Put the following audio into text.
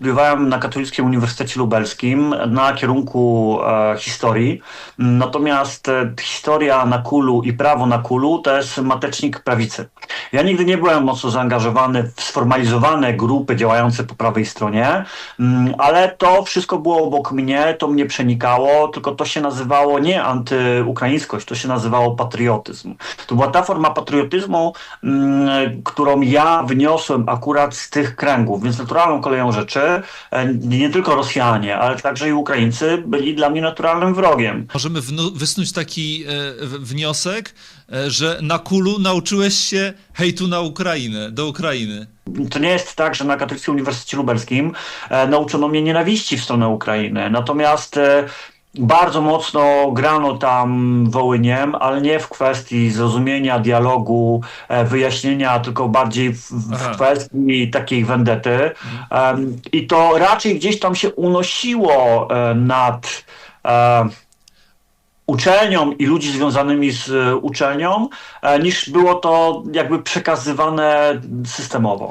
studiowałem na Katolickim Uniwersytecie Lubelskim na kierunku e, historii. Natomiast e, historia na kulu i prawo na kulu to jest matecznik prawicy. Ja nigdy nie byłem mocno zaangażowany w sformalizowane grupy działające po prawej stronie, mm, ale to wszystko było obok mnie, to mnie przenikało, tylko to się nazywało nie antyukraińskość, to się nazywało patriotyzm. To była ta forma patriotyzmu, mm, którą ja wyniosłem akurat z tych kręgów, więc naturalną koleją rzeczy e, nie tylko Rosjanie, ale także i Ukraińcy byli dla mnie naturalnym wrogiem. Możemy wysnuć taki e, wniosek, e, że na kulu nauczyłeś się hejtu na Ukrainę, do Ukrainy. To nie jest tak, że na Katolickim Uniwersytecie Lubelskim e, nauczono mnie nienawiści w stronę Ukrainy. Natomiast e, bardzo mocno grano tam Wołyniem, ale nie w kwestii zrozumienia, dialogu, e, wyjaśnienia, tylko bardziej w, w kwestii takiej wendety. Em, I to raczej gdzieś tam się unosiło e, nad e, uczelnią i ludzi związanymi z e, uczelnią, niż było to jakby przekazywane systemowo.